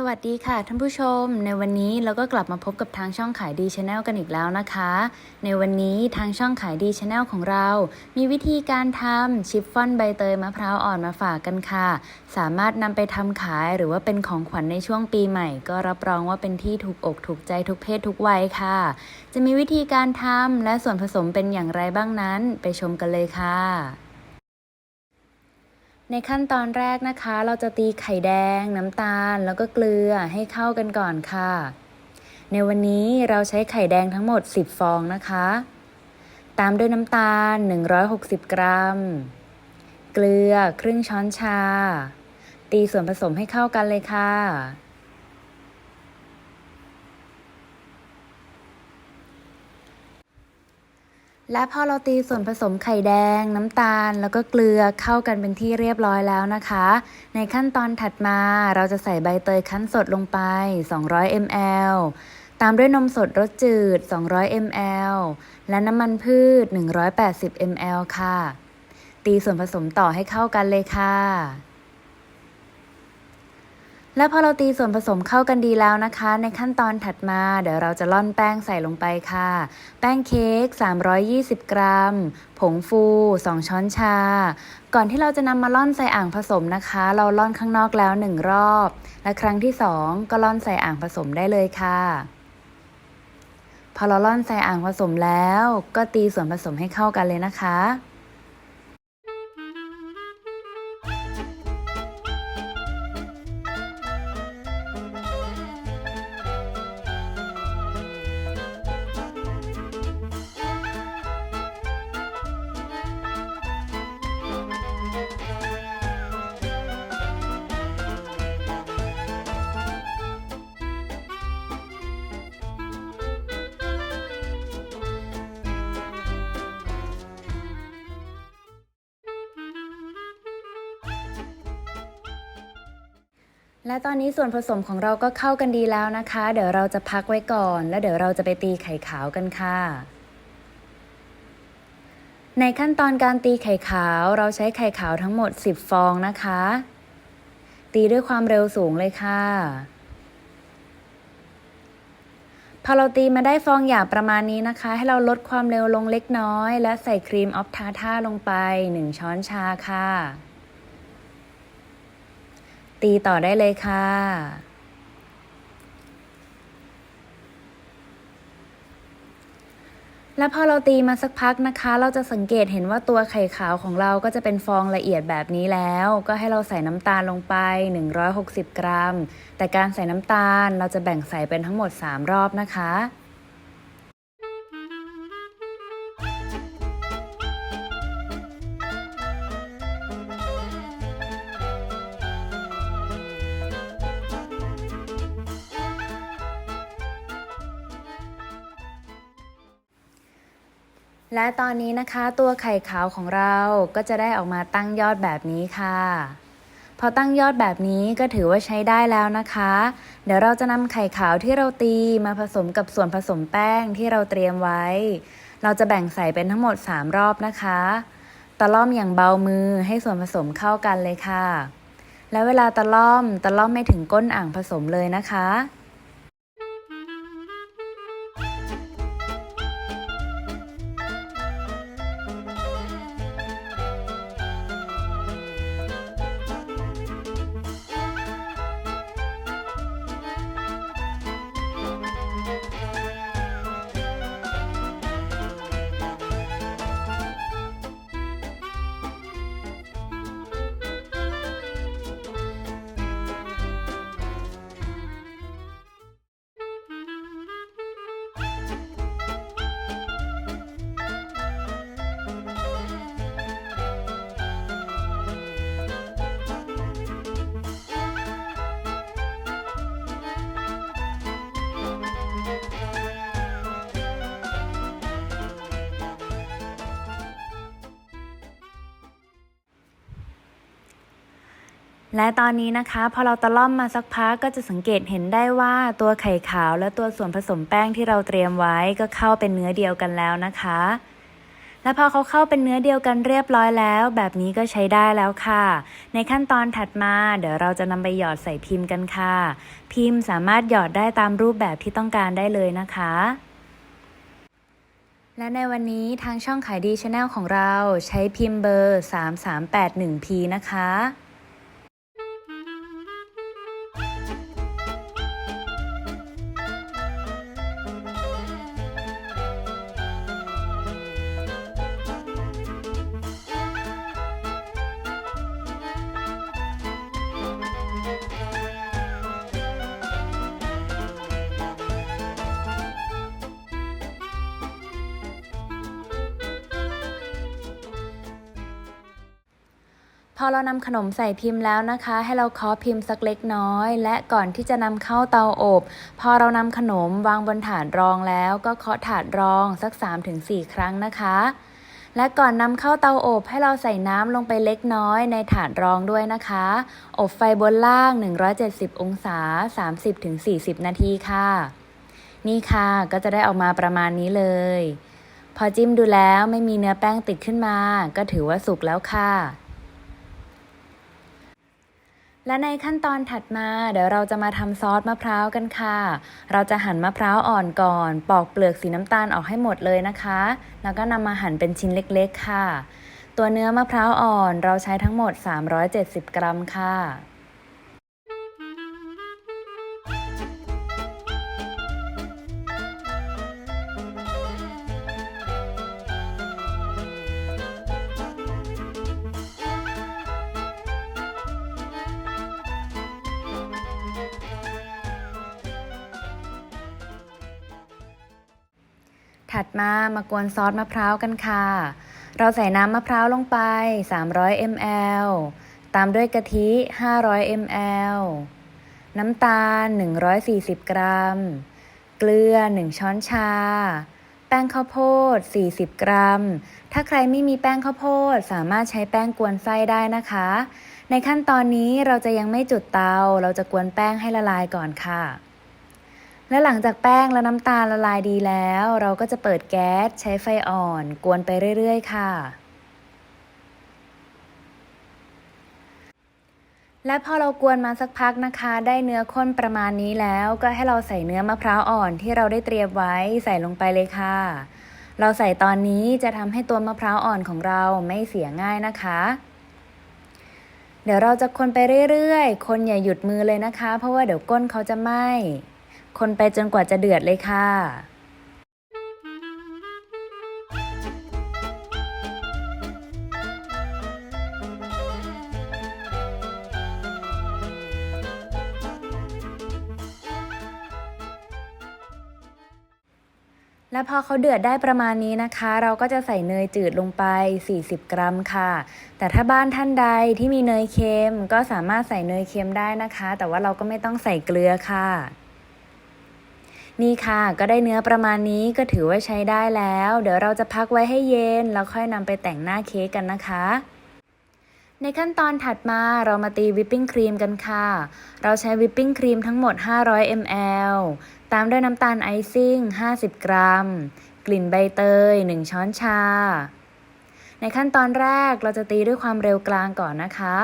สวัสดีค่ะท่านผู้ชม ในวันนี้เราก็กลับมาพบกับทางช่องขายดีชาแนลกันอีกแล้วนะคะ ในวันนี้ทางช่องขายดีชาแนลของเรา มีวิธีการทำชิฟฟ่อนใบเตยมะพร้าวอ่อนมาฝากกันค่ะ สามารถนำไปทำขายหรือว่าเป็นของขวัญในช่วงปีใหม่ ก็รับรองว่าเป็นที่ถูกอกถูกใจทุกเพศทุกวัยค่ะ จะมีวิธีการทำและส่วนผสมเป็นอย่างไรบ้างนั้น ไปชมกันเลยค่ะ ในขั้นตอนแรกนะคะ เราจะตีไข่แดง น้ำตาล แล้วก็เกลือให้เข้ากันก่อนค่ะ ในวันนี้เราใช้ไข่แดงทั้งหมด 10 ฟองนะคะ ตามด้วยน้ำตาล 160 กรัม เกลือครึ่งช้อนชา ตีส่วนผสมให้เข้ากันเลยค่ะ และพอเราตีส่วนผสมไข่แดง น้ำตาล แล้วก็เกลือเข้ากันเป็นที่เรียบร้อยแล้วนะคะ ในขั้นตอนถัดมาเราจะใส่ใบเตยคั้นสดลงไป 200 ml ตามด้วยนมสดรสจืด 200 ml และน้ำมันพืช 180 ml ค่ะ ตีส่วนผสมต่อให้เข้ากันเลยค่ะ และพอเราตีส่วนผสมเข้ากันดีแล้วนะคะ ในขั้นตอนถัดมาเดี๋ยวเราจะล่อนแป้งใส่ลงไปค่ะ แป้งเค้ก 320 กรัม ผงฟู 2 ช้อนชา ก่อนที่เราจะนำมาล่อนใส่อ่างผสมนะคะ เราล่อนข้างนอกแล้ว 1 รอบ และครั้งที่ 2 ก็ล่อนใส่อ่างผสมได้เลยค่ะพอเราล่อนใส่อ่างผสมแล้ว ก็ตีส่วนผสมให้เข้ากันเลยนะคะ และตอนนี้ส่วนผสมของเราก็เข้ากันดีแล้วนะคะ เดี๋ยวเราจะพักไว้ก่อน แล้วเดี๋ยวเราจะไปตีไข่ขาวกันค่ะ ในขั้นตอนการตีไข่ขาวเราใช้ไข่ขาวทั้งหมด 10 ฟองนะคะ ตีด้วยความเร็วสูงเลยค่ะ พอเราตีมาได้ฟองหยาบประมาณนี้นะคะ ให้เราลดความเร็วลงเล็กน้อย และใส่ครีมออฟทาท่าลงไป 1 ช้อนชาค่ะ ตีต่อได้เลยค่ะ และพอเราตีมาสักพักนะคะ เราจะสังเกตเห็นว่าตัวไข่ขาวของเราก็จะเป็นฟองละเอียดแบบนี้แล้ว ก็ให้เราใส่น้ำตาลลงไป 160 กรัม แต่การใส่น้ำตาลเราจะแบ่งใส่เป็นทั้งหมด 3 รอบนะคะ และตอนนี้นะคะตัวไข่ขาวของเราก็จะได้ออกมาตั้งยอดแบบนี้ค่ะ พอตั้งยอดแบบนี้ก็ถือว่าใช้ได้แล้วนะคะ เดี๋ยวเราจะนำไข่ขาวที่เราตีมาผสมกับส่วนผสมแป้งที่เราเตรียมไว้ เราจะแบ่งใส่เป็นทั้งหมด 3 รอบนะคะตะล่อมอย่างเบามือให้ส่วนผสมเข้ากันเลยค่ะ แล้วเวลาตะล่อมตะล่อมไม่ถึงก้นอ่างผสมเลยนะคะ และตอนนี้นะคะ พอเราตะล่อมมาสักพักก็จะสังเกตเห็นได้ว่าตัวไข่ขาวและตัวส่วนผสมแป้งที่เราเตรียมไว้ก็เข้าเป็นเนื้อเดียวกันแล้วนะคะ และพอเขาเข้าเป็นเนื้อเดียวกันเรียบร้อยแล้ว แบบนี้ก็ใช้ได้แล้วค่ะ ในขั้นตอนถัดมาเดี๋ยวเราจะนำไปหยอดใส่พิมพ์กันค่ะ พิมพ์สามารถหยอดได้ตามรูปแบบที่ต้องการได้เลยนะคะและในวันนี้ทางช่องขายดีชาแนลของเราใช้พิมพ์เบอร์ 3381P นะคะ พอเรานำขนมใส่พิมพ์แล้วนะคะ ให้เราเคาะพิมพ์สักเล็กน้อย และก่อนที่จะนำเข้าเตาอบ พอเรานำขนมวางบนถาดรองแล้วก็เคาะถาดรองสัก 3-4 ครั้งนะคะ และก่อนนำเข้าเตาอบให้เราใส่น้ำลงไปเล็กน้อยในถาดรองด้วยนะคะ อบไฟบนล่าง 170 องศา 30-40 นาทีค่ะ นี่ค่ะก็จะได้ออกมาประมาณนี้เลย พอจิ้มดูแล้วไม่มีเนื้อแป้งติดขึ้นมา ก็ถือว่าสุกแล้วค่ะ และในขั้นตอนถัดมาเดี๋ยวเราจะมาทำซอสมะพร้าวกันค่ะ เราจะหั่นมะพร้าวอ่อนก่อน ปอกเปลือกสีน้ำตาลออกให้หมดเลยนะคะ แล้วก็นำมาหั่นเป็นชิ้นเล็กๆค่ะ ตัวเนื้อมะพร้าวอ่อนเราใช้ทั้งหมด 370 กรัมค่ะ ถัดมามากวนซอสมะพร้าวกันค่ะ เราใส่น้ำมะพร้าวลงไป 300 ml ตามด้วยกะทิ 500 ml น้ำตาล 140 กรัม เกลือ 1 ช้อนชา แป้งข้าวโพด 40 กรัม ถ้าใครไม่มีแป้งข้าวโพดสามารถใช้แป้งกวนไส้ได้นะคะ ในขั้นตอนนี้เราจะยังไม่จุดเตา เราจะกวนแป้งให้ละลายก่อนค่ะ และหลังจากแป้งและน้ำตาลละลายดีแล้ว เราก็จะเปิดแก๊สใช้ไฟอ่อน กวนไปเรื่อยๆ ค่ะ และพอเรากวนมาสักพักนะคะ ได้เนื้อข้นประมาณนี้แล้ว ก็ให้เราใส่เนื้อมะพร้าวอ่อนที่เราได้เตรียมไว้ใส่ลงไปเลยค่ะ เราใส่ตอนนี้จะทำให้ตัวมะพร้าวอ่อนของเราไม่เสียง่ายนะคะเดี๋ยวเราจะคนไปเรื่อยๆ คนอย่าหยุดมือเลยนะคะ เพราะว่าเดี๋ยวก้นเขาจะไหม้ คนไปจนกว่าจะเดือดเลยค่ะ และพอเขาเดือดได้ประมาณนี้นะคะ เราก็จะใส่เนยจืดลงไป 40 กรัมค่ะ แต่ถ้าบ้านท่านใดที่มีเนยเค็มก็สามารถใส่เนยเค็มได้นะคะ แต่ว่าเราก็ไม่ต้องใส่เกลือค่ะ นี่ค่ะก็ได้เนื้อประมาณนี้ก็ถือว่าใช้ได้แล้ว เดี๋ยวเราจะพักไว้ให้เย็น แล้วค่อยนำไปแต่งหน้าเค้กกันนะคะ ในขั้นตอนถัดมาเรามาตีวิปปิ้งครีมกันค่ะ เราใช้วิปปิ้งครีมทั้งหมด 500 ml ตามด้วยน้ำตาลไอซิ่ง 50 กรัม กลิ่นใบเตย 1 ช้อนชา ในขั้นตอนแรกเราจะตีด้วยความเร็วกลางก่อนนะคะ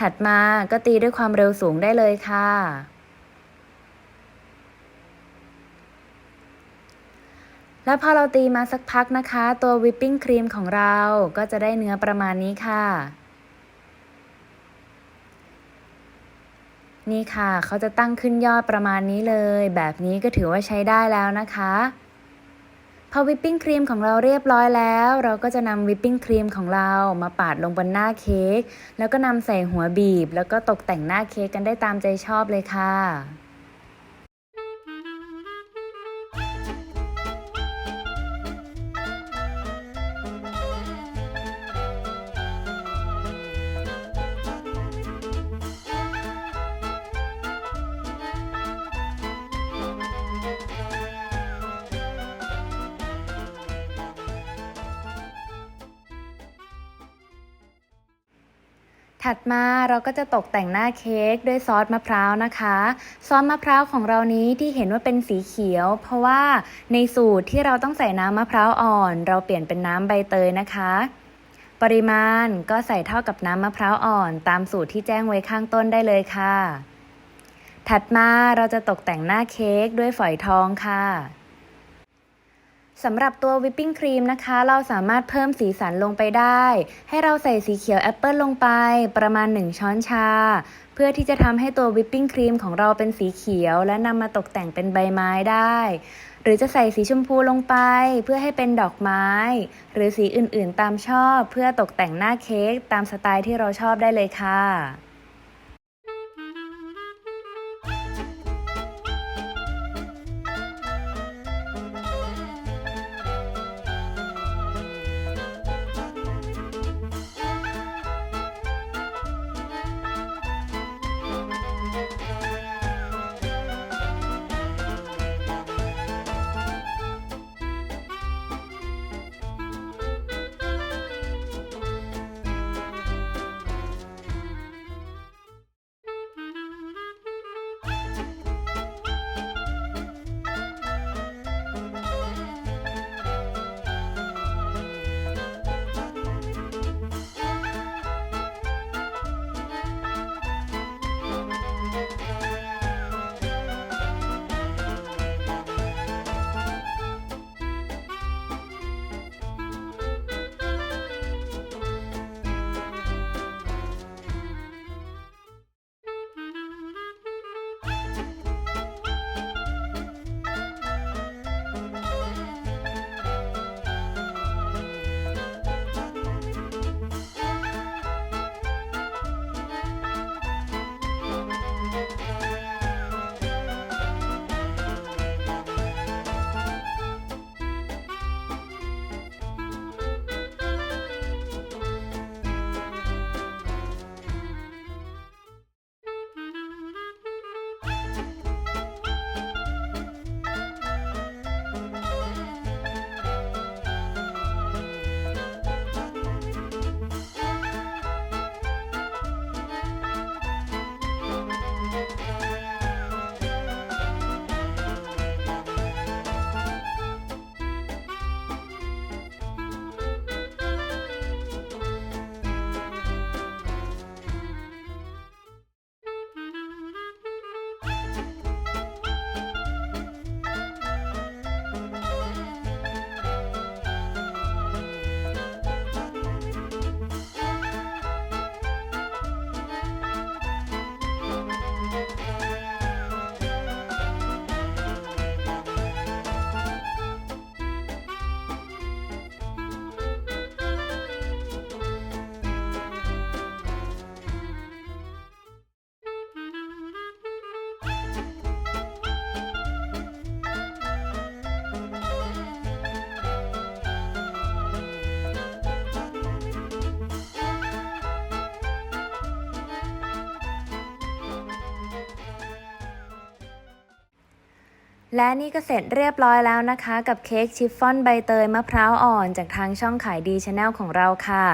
ถัดมาก็ตีด้วยความเร็วสูงได้เลยค่ะ แล้วพอเราตีมาสักพักนะคะ ตัววิปปิ้งครีมของเราก็จะได้เนื้อประมาณนี้ค่ะ นี่ค่ะเขาจะตั้งขึ้นยอดประมาณนี้เลย แบบนี้ก็ถือว่าใช้ได้แล้วนะคะพอวิปปิ้งครีมของเราเรียบร้อยแล้ว เราก็จะนำวิปปิ้งครีมของเรามาปาดลงบนหน้าเค้กแล้วก็นำใส่หัวบีบ แล้วก็ตกแต่งหน้าเค้กกันได้ตามใจชอบเลยค่ะ ถัดมาเราก็จะตกแต่งหน้าเค้กด้วยซอสมะพร้าวนะคะ ซอสมะพร้าวของเรานี้ที่เห็นว่าเป็นสีเขียว เพราะว่าในสูตรที่เราต้องใส่น้ำมะพร้าวอ่อน เราเปลี่ยนเป็นน้ำใบเตยนะคะ ปริมาณก็ใส่เท่ากับน้ำมะพร้าวอ่อน ตามสูตรที่แจ้งไว้ข้างต้นได้เลยค่ะ ถัดมาเราจะตกแต่งหน้าเค้กด้วยฝอยทองค่ะ สำหรับตัววิปปิ้งครีมนะคะ เราสามารถเพิ่มสีสันลงไปได้ ให้เราใส่สีเขียวแอปเปิลลงไป ประมาณ 1 ช้อนชา เพื่อที่จะทำให้ตัววิปปิ้งครีมของเราเป็นสีเขียว และนำมาตกแต่งเป็นใบไม้ได้ หรือจะใส่สีชมพูลงไป เพื่อให้เป็นดอกไม้ หรือสีอื่นๆตามชอบ เพื่อตกแต่งหน้าเค้กตามสไตล์ที่เราชอบได้เลยค่ะ และนี่ก็เสร็จเรียบร้อยแล้วนะคะ กับเค้กชิฟฟ่อนใบเตยมะพร้าวอ่อน จากทางช่องขายดีชาแนลของเราค่ะ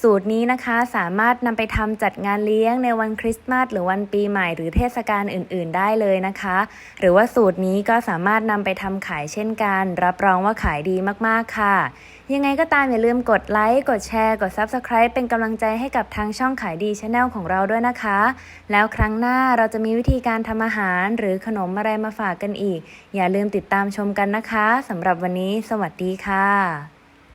สูตรนี้นะคะสามารถนำไปทำจัดงานเลี้ยงในวันคริสต์มาสหรือวันปีใหม่หรือเทศกาลอื่น ๆ ได้เลยนะคะ หรือว่าสูตรนี้ก็สามารถนำไปทำขายเช่นกัน รับรองว่าขายดีมากๆค่ะ ยังไงก็ตามอย่าลืมกดไลค์ กดแชร์ กด Subscribe เป็นกำลังใจให้กับทางช่องขายดีชาแนลของเราด้วยนะคะ แล้วครั้งหน้าเราจะมีวิธีการทำอาหารหรือขนมอะไรมาฝากกันอีก อย่าลืมติดตามชมกันนะคะสำหรับวันนี้ สวัสดีค่ะ